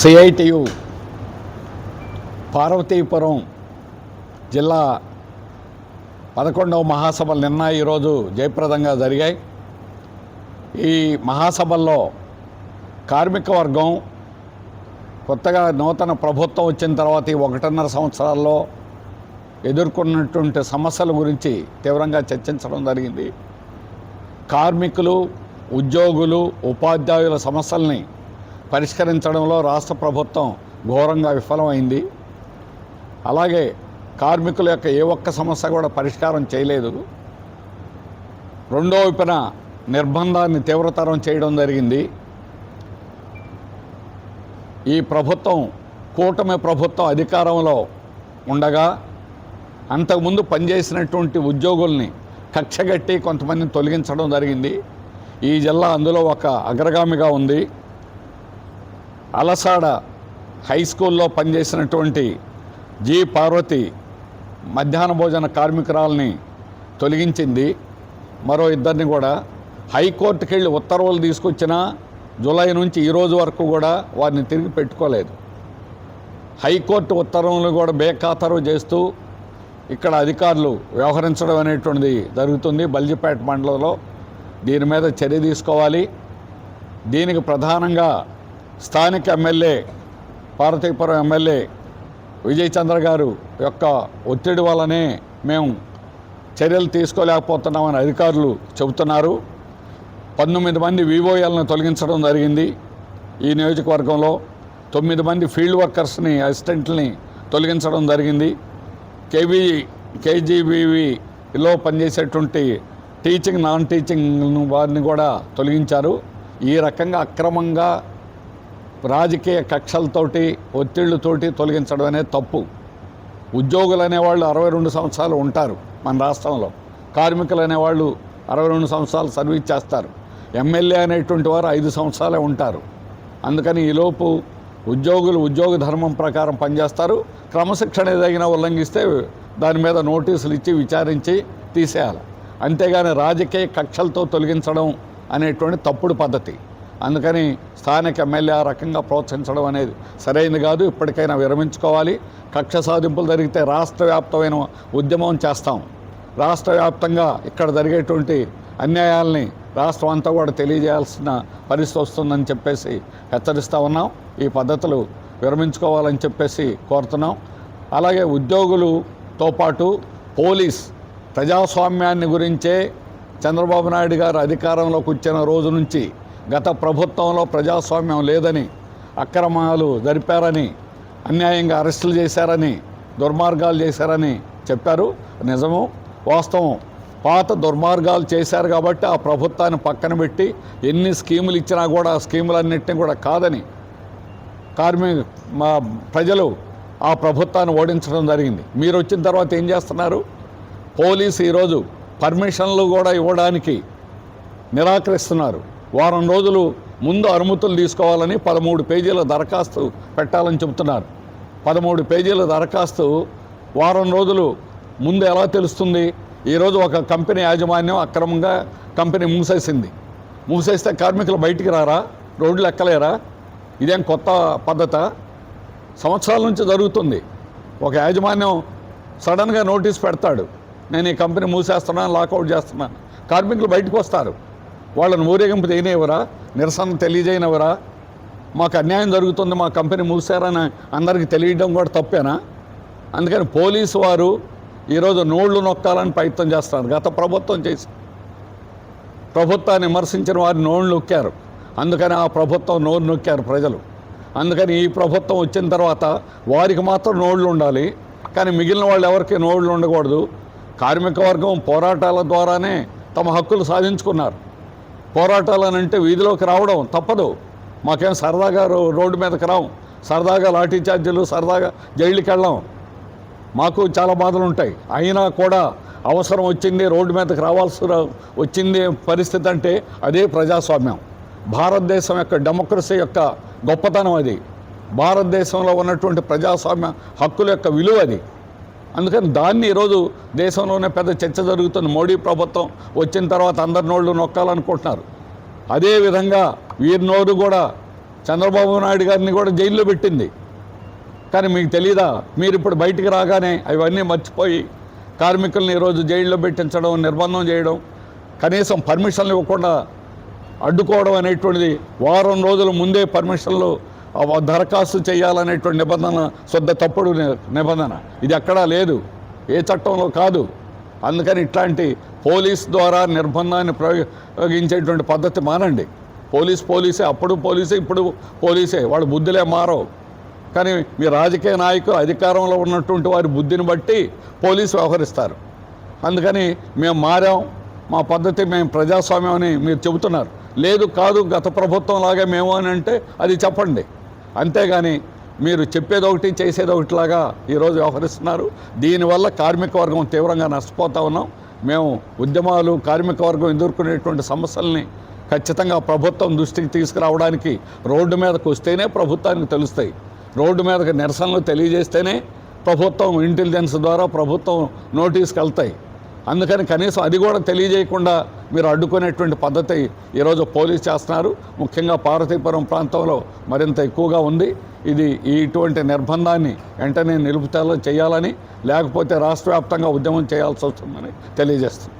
CITU Parvathipuram జిల్లా పదకొండవ మహాసభలు నిన్న ఈరోజు జయప్రదంగా జరిగాయి. ఈ మహాసభల్లో కార్మిక వర్గం కొత్తగా నూతన ప్రభుత్వం వచ్చిన తర్వాత ఈ ఒకటిన్నర సంవత్సరాల్లో ఎదుర్కొన్నటువంటి సమస్యల గురించి తీవ్రంగా చర్చించడం జరిగింది. కార్మికులు ఉద్యోగులు ఉపాధ్యాయుల సమస్యల్ని పరిష్కరించడంలో రాష్ట్ర ప్రభుత్వం ఘోరంగా విఫలమైంది. అలాగే కార్మికుల యొక్క ఏ ఒక్క సమస్య కూడా పరిష్కారం చేయలేదు. రెండో వైపున నిర్బంధాన్ని తీవ్రతరం చేయడం జరిగింది. ఈ ప్రభుత్వం కూటమి ప్రభుత్వం అధికారంలో ఉండగా అంతకుముందు పనిచేసినటువంటి ఉద్యోగుల్ని కక్షగట్టి కొంతమందిని తొలగించడం జరిగింది. ఈ జిల్లా అందులో ఒక అగ్రగామిగా ఉంది. అలసాడ హై స్కూల్లో పనిచేసినటువంటి జి పార్వతి మధ్యాహ్న భోజన కార్మికురాలని తొలగించింది. మరో ఇద్దరిని కూడా హైకోర్టుకి వెళ్ళి ఉత్తర్వులు తీసుకొచ్చిన జూలై నుంచి ఈరోజు వరకు కూడా వారిని తిరిగి పెట్టుకోలేదు. హైకోర్టు ఉత్తర్వులను కూడా బేఖాతరు చేస్తూ ఇక్కడ అధికారులు వ్యవహరించడం అనేటువంటిది జరుగుతుంది. బల్జిపేట మండలంలో దీని మీద చర్య తీసుకోవాలి. దీనికి ప్రధానంగా స్థానిక ఎమ్మెల్యే పార్వతీపురం ఎమ్మెల్యే విజయ్ చంద్ర గారు యొక్క ఒత్తిడి వల్లనే మేము చర్యలు తీసుకోలేకపోతున్నామని అధికారులు చెబుతున్నారు. పంతొమ్మిది మంది వివోఎల్ని తొలగించడం జరిగింది. ఈ నియోజకవర్గంలో తొమ్మిది మంది ఫీల్డ్ వర్కర్స్ని అసిస్టెంట్ని తొలగించడం జరిగింది. కేవీ కేజీబీవీలో పనిచేసేటువంటి టీచింగ్ నాన్ టీచింగ్ వారిని కూడా తొలగించారు. ఈ రకంగా అక్రమంగా రాజకీయ కక్షలతోటి ఒత్తిళ్ళతోటి తొలగించడం అనేది తప్పు. ఉద్యోగులు అనేవాళ్ళు అరవై రెండు సంవత్సరాలు ఉంటారు మన రాష్ట్రంలో. కార్మికులు అనేవాళ్ళు అరవై రెండు సంవత్సరాలు సర్వీస్ చేస్తారు. ఎమ్మెల్యే అనేటువంటి వారు ఐదు సంవత్సరాలే ఉంటారు. అందుకని ఈలోపు ఉద్యోగులు ఉద్యోగ ధర్మం ప్రకారం పనిచేస్తారు. క్రమశిక్షణ ఏదైనా ఉల్లంఘిస్తే దాని మీద నోటీసులు ఇచ్చి విచారించి తీసేయాలి. అంతేగాని రాజకీయ కక్షలతో తొలగించడం అనేటువంటి తప్పుడు పద్ధతి. అందుకని స్థానిక ఎమ్మెల్యే ఆ రకంగా ప్రోత్సహించడం అనేది సరైనది కాదు. ఇప్పటికైనా విరమించుకోవాలి. కక్ష సాధింపులు జరిగితే రాష్ట్ర వ్యాప్తమైన ఉద్యమం చేస్తాం. రాష్ట్ర వ్యాప్తంగా ఇక్కడ జరిగేటువంటి అన్యాయాల్ని రాష్ట్రం అంతా కూడా తెలియజేయాల్సిన పరిస్థితి వస్తుందని చెప్పేసి హెచ్చరిస్తూ ఉన్నాం. ఈ పద్ధతులు విరమించుకోవాలని చెప్పేసి కోరుతున్నాం. అలాగే ఉద్యోగులతో పాటు పోలీస్ ప్రజాస్వామ్యాన్ని గురించే చంద్రబాబు నాయుడు గారు అధికారంలోకి వచ్చిన రోజు నుంచి గత ప్రభుత్వంలో ప్రజాస్వామ్యం లేదని అక్రమాలు జరిపారని అన్యాయంగా అరెస్టులు చేశారని దుర్మార్గాలు చేశారని చెప్పారు. నిజము వాస్తవం. పాత దుర్మార్గాలు చేశారు కాబట్టి ఆ ప్రభుత్వాన్ని పక్కన పెట్టి ఎన్ని స్కీములు ఇచ్చినా కూడా ఆ స్కీములన్నింటినీ కూడా కాదని కార్మిక మా ప్రజలు ఆ ప్రభుత్వాన్ని ఓడించడం జరిగింది. మీరు వచ్చిన తర్వాత ఏం చేస్తున్నారు? పోలీసు ఈరోజు పర్మిషన్లు కూడా ఇవ్వడానికి నిరాకరిస్తున్నారు. వారం రోజులు ముందు అనుమతులు తీసుకోవాలని పదమూడు పేజీల దరఖాస్తు పెట్టాలని చెబుతున్నారు. పదమూడు పేజీల దరఖాస్తు వారం రోజులు ముందు ఎలా తెలుస్తుంది? ఈరోజు ఒక కంపెనీ యాజమాన్యం అక్రమంగా కంపెనీ మూసేసింది. మూసేస్తే కార్మికులు బయటికి రారా? రోడ్లు ఎక్కలేరా? ఇదేం కొత్త పద్ధత? సంవత్సరాల నుంచి జరుగుతుంది. ఒక యాజమాన్యం సడన్గా నోటీస్ పెడతాడు. నేను ఈ కంపెనీ మూసేస్తున్నాను లాకౌట్ చేస్తున్నాను. కార్మికులు బయటకు వస్తారు. వాళ్ళని ఊరేగింపు చేయనివ్వరా? నిరసన తెలియజేయనివరా మాకు అన్యాయం జరుగుతుంది మా కంపెనీ మూసారని అందరికీ తెలియడం కూడా తప్పేనా? అందుకని పోలీసు వారు ఈరోజు నోళ్ళు నొక్కాలని ప్రయత్నం చేస్తున్నారు. గత ప్రభుత్వం చేసి ప్రభుత్వాన్ని విమర్శించిన వారి నోళ్ళు నొక్కారు. అందుకని ఆ ప్రభుత్వం నోరు నొక్కారు ప్రజలు. అందుకని ఈ ప్రభుత్వం వచ్చిన తర్వాత వారికి మాత్రం నోళ్ళు ఉండాలి. కానీ మిగిలిన వాళ్ళు ఎవరికి నోళ్ళు ఉండకూడదు. కార్మిక వర్గం పోరాటాల ద్వారానే తమ హక్కులు సాధించుకున్నారు. పోరాటాలు అని అంటే వీధిలోకి రావడం తప్పదు. మాకేం సరదాగా రో రోడ్డు మీదకి రావు సరదాగా లాఠీ చార్జీలు సరదాగా జైలుకి వెళ్ళాం. మాకు చాలా బాధలు ఉంటాయి. అయినా కూడా అవసరం వచ్చింది రోడ్డు మీదకి రావాల్సి వచ్చింది పరిస్థితి అంటే అదే ప్రజాస్వామ్యం. భారతదేశం యొక్క డెమోక్రసీ యొక్క గొప్పతనం అది. భారతదేశంలో ఉన్నటువంటి ప్రజాస్వామ్య హక్కుల యొక్క విలువ అది. అందుకని దాన్ని ఈరోజు దేశంలోనే పెద్ద చర్చ జరుగుతుంది. మోడీ ప్రభుత్వం వచ్చిన తర్వాత అందరి నోళ్ళు నొక్కాలనుకుంటున్నారు. అదేవిధంగా వీరి నోరు కూడా చంద్రబాబు నాయుడు గారిని కూడా జైల్లో పెట్టింది. కానీ మీకు తెలీదా? మీరు ఇప్పుడు బయటికి రాగానే అవన్నీ మర్చిపోయి కార్మికుల్ని ఈరోజు జైల్లో పెట్టించడం నిర్బంధం చేయడం కనీసం పర్మిషన్లు ఇవ్వకుండా అడ్డుకోవడం అనేటువంటిది వారం రోజుల ముందే పర్మిషన్లు దరఖాస్తు చేయాలనేటువంటి నిబంధన శుద్ధ తప్పుడు ని- నిబంధన. ఇది ఎక్కడా లేదు. ఏ చట్టంలో కాదు. అందుకని ఇట్లాంటి పోలీస్ ద్వారా నిర్బంధాన్ని ప్రయోగించేటువంటి పద్ధతి మానండి. పోలీస్ పోలీసే అప్పుడు పోలీసే ఇప్పుడు పోలీసే. వాళ్ళ బుద్ధులే మారవు. కానీ మీ రాజకీయ నాయకులు అధికారంలో ఉన్నటువంటి వారి బుద్ధిని బట్టి పోలీసు వ్యవహరిస్తారు. అందుకని మేము మారాం. మా పద్ధతి మేము ప్రజాస్వామ్యం అని మీరు చెబుతున్నారు. లేదు కాదు గత ప్రభుత్వం లాగా మేము అని అంటే అది చెప్పండి. అంతేగాని మీరు చెప్పేది ఒకటి చేసేది ఒకటిలాగా ఈరోజు వ్యవహరిస్తున్నారు. దీనివల్ల కార్మిక వర్గం తీవ్రంగా నష్టపోతా ఉన్నాం. మేము ఉద్యమాలు కార్మిక వర్గం ఎదుర్కొనేటువంటి సమస్యల్ని ఖచ్చితంగా ప్రభుత్వం దృష్టికి తీసుకురావడానికి రోడ్డు మీదకు వస్తేనే ప్రభుత్వానికి తెలుస్తాయి. రోడ్డు మీదకి నిరసనలు తెలియజేస్తేనే ప్రభుత్వం ఇంటెలిజెన్స్ ద్వారా ప్రభుత్వం నోటీస్కి వెళ్తాయి అందుకని కనీసం అది కూడా తెలియజేయకుండా మీరు అడ్డుకునేటువంటి పద్ధతి ఈరోజు పోలీస్ చేస్తున్నారు. ముఖ్యంగా పార్వతీపురం ప్రాంతంలో మరింత ఎక్కువగా ఉంది. ఇది ఇటువంటి నిర్బంధాన్ని వెంటనే నిలుపుదల చేయాలని లేకపోతే రాష్ట్ర వ్యాప్తంగా ఉద్యమం చేయాల్సి వస్తుందని తెలియజేస్తుంది.